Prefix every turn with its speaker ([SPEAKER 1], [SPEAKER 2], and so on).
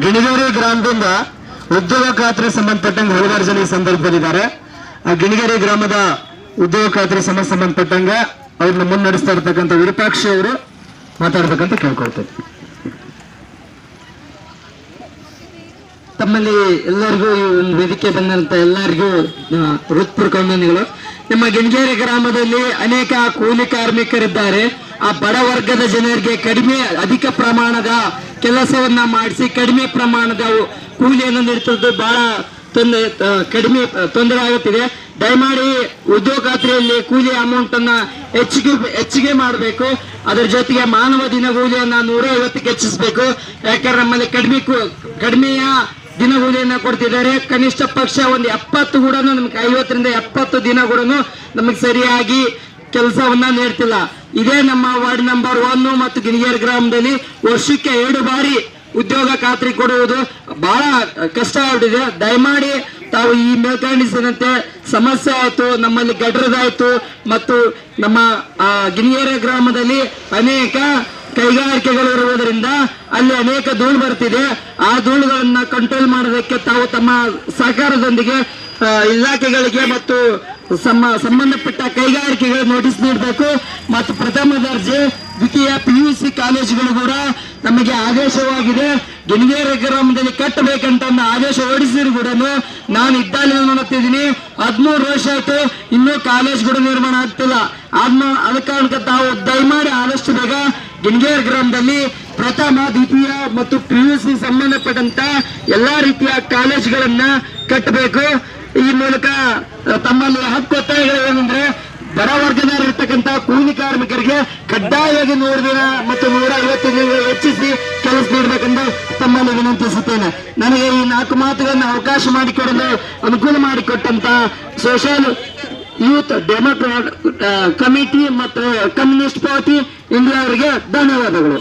[SPEAKER 1] ಗಿಣಿಗೇರಿ ಗ್ರಾಮದಿಂದ ಉದ್ಯೋಗ ಖಾತ್ರಿ ಸಂಬಂಧಪಟ್ಟಂಗೆ ಹಲವಾರು ಜನ ಈ ಸಂದರ್ಭದಲ್ಲಿದ್ದಾರೆ. ಆ ಗಿಣಿಗೇರಿ ಗ್ರಾಮದ ಉದ್ಯೋಗ ಖಾತ್ರಿ ಸಮಸ್ಯೆ ಸಂಬಂಧಪಟ್ಟಂಗೆ ಅವ್ರನ್ನ ಮುನ್ನಡೆಸ್ತಾ ಇರ್ತಕ್ಕಂಥ ವಿರೂಪಾಕ್ಷಿ ಅವರು ಮಾತಾಡ್ಬೇಕಂತ ಕೇಳ್ಕೊಳ್ತೇವೆ
[SPEAKER 2] ತಮ್ಮಲ್ಲಿ ಎಲ್ಲರಿಗೂ ಈ ಒಂದು ವೇದಿಕೆ ಬಂದಂತ ಎಲ್ಲರಿಗೂ ಹೃತ್ಪೂರ್ವಕ ವಂದನೆಗಳು ನಮ್ಮ ಗಿಣಿಗೇರಿ ಗ್ರಾಮದಲ್ಲಿ ಅನೇಕ ಕೂಲಿ ಕಾರ್ಮಿಕರಿದ್ದಾರೆ. ಆ ಬಡ ವರ್ಗದ ಜನರಿಗೆ ಕಡಿಮೆ ಅಧಿಕ ಪ್ರಮಾಣದ ಕೆಲಸವನ್ನ ಮಾಡಿಸಿ ಕಡಿಮೆ ಪ್ರಮಾಣದ ಕೂಲಿಯನ್ನು ನೀಡುತ್ತದೆ ಬಹಳ ತೊಂದರೆ ಕಡಿಮೆ ತೊಂದರೆ ಆಗುತ್ತಿದೆ. ದಯಮಾಡಿ ಉದ್ಯೋಗ ಖಾತ್ರಿಯಲ್ಲಿ ಕೂಲಿ ಅಮೌಂಟ್ ಅನ್ನ ಹೆಚ್ಚಿಗೆ ಹೆಚ್ಚಿಗೆ ಮಾಡಬೇಕು. ಅದರ ಜೊತೆಗೆ ಮಾನವ ದಿನಗೂಲಿಯನ್ನ ನೂರ ಐವತ್ತಕ್ಕೆ ಹೆಚ್ಚಿಸಬೇಕು. ಯಾಕಂದ್ರೆ ನಮ್ಮಲ್ಲಿ ಕಡಿಮೆ ಕಡಿಮೆಯ ಕಡಿಮೆಯ ದಿನಗೂಲಿಯನ್ನ ಕೊಡ್ತಿದ್ದಾರೆ. ಕನಿಷ್ಠ ಪಕ್ಷ ಒಂದು ಎಪ್ಪತ್ತು ಕೂಡ ನಮ್ಗೆ ಐವತ್ತರಿಂದ ಎಪ್ಪತ್ತು ದಿನ ಕೂಡ ನಮಗೆ ಸರಿಯಾಗಿ ಕೆಲಸವನ್ನ ನೀಡ್ತಿಲ್ಲ. ಇದೇ ನಮ್ಮ ವಾರ್ಡ್ ನಂಬರ್ ಒನ್ ಮತ್ತು ಗಿಣಿಗೇರಿ ಗ್ರಾಮದಲ್ಲಿ ವರ್ಷಕ್ಕೆ ಎರಡು ಬಾರಿ ಉದ್ಯೋಗ ಖಾತ್ರಿ ಕೊಡುವುದು ಬಹಳ ಕಷ್ಟ ಆಗ್ಬಿಟ್ಟಿದೆ. ದಯಮಾಡಿ ತಾವು ಈ ಮೇಲ್ಕಾಣಿಸಿದಂತೆ ಸಮಸ್ಯೆ ಆಯಿತು, ನಮ್ಮಲ್ಲಿ ಗಡ್ರದಾಯಿತು ಮತ್ತು ನಮ್ಮ ಗಿಣಿಗೇರಿ ಗ್ರಾಮದಲ್ಲಿ ಅನೇಕ ಕೈಗಾರಿಕೆಗಳು ಇರುವುದರಿಂದ ಅಲ್ಲಿ ಅನೇಕ ಧೂಳು ಬರ್ತಿದೆ. ಆ ಧೂಳುಗಳನ್ನ ಕಂಟ್ರೋಲ್ ಮಾಡೋದಕ್ಕೆ ತಾವು ತಮ್ಮ ಸಹಕಾರದೊಂದಿಗೆ ಇಲಾಖೆಗಳಿಗೆ ಮತ್ತು ಸಮ ಸಂಬಂಧಪಟ್ಟ ಕೈಗಾರಿಕೆಗಳು ನೋಟಿಸ್ ನೀಡಬೇಕು. ಮತ್ತು ಪ್ರಥಮ ದರ್ಜೆ ದ್ವಿತೀಯ ಪಿ ಯು ಸಿ ಕಾಲೇಜುಗಳು ಕೂಡ ನಮಗೆ ಆದೇಶವಾಗಿದೆ. ಗಿಣಿಗೇರಿ ಗ್ರಾಮದಲ್ಲಿ ಕಟ್ಟಬೇಕಂತ ಆದೇಶ ಹೊರಡಿಸಿದ್ರು ಕೂಡ ನಾನು ಇದ್ದಾಗ ನೋಡುತ್ತಿದ್ದೀನಿ. ಹದಿಮೂರು ವರ್ಷ ಆಯ್ತು, ಇನ್ನೂ ಕಾಲೇಜುಗಳು ನಿರ್ಮಾಣ ಆಗ್ತಿಲ್ಲ. ಆದ್ಮ ಅದ ಕಾರಣಕ್ಕೆ ತಾವು ದಯಮಾಡಿ ಆದಷ್ಟು ಬೇಗ ಗಿಣಿಗೇರಿ ಗ್ರಾಮದಲ್ಲಿ ಪ್ರಥಮ, ದ್ವಿತೀಯ ಮತ್ತು ಪಿ ಯು ಸಿ ಸಂಬಂಧಪಟ್ಟಂತ ಎಲ್ಲಾ ರೀತಿಯ ಕಾಲೇಜುಗಳನ್ನ ಕಟ್ಟಬೇಕು. ಈ ಮೂಲಕ ತಮ್ಮಲ್ಲಿ ಹಕ್ಕು ಒತ್ತಾಯಗಳು ಏನಂದ್ರೆ, ಬಡ ವರ್ಗದಲ್ಲಿರ್ತಕ್ಕಂಥ ಕೂಲಿ ಕಾರ್ಮಿಕರಿಗೆ ಕಡ್ಡಾಯವಾಗಿ ನೂರು ದಿನ ಮತ್ತು ನೂರ ಐವತ್ತು ದಿನ ಹೆಚ್ಚಿಸಿ ಕೆಲಸ ನೀಡಬೇಕೆಂದು ತಮ್ಮಲ್ಲಿ ವಿನಂತಿಸುತ್ತೇನೆ. ನನಗೆ ಈ ನಾಲ್ಕು ಮಾತುಗಳನ್ನು ಅವಕಾಶ ಮಾಡಿಕೊಡಲು ಅನುಕೂಲ ಮಾಡಿಕೊಟ್ಟಂತ ಸೋಷಿಯಲ್ ಯೂತ್ ಡೆಮೋಕ್ರಾಟ್ ಕಮಿಟಿ ಮತ್ತು ಕಮ್ಯುನಿಸ್ಟ್ ಪಾರ್ಟಿ ಇಂಡಿಯಾ ಅವರಿಗೆ ಧನ್ಯವಾದಗಳು.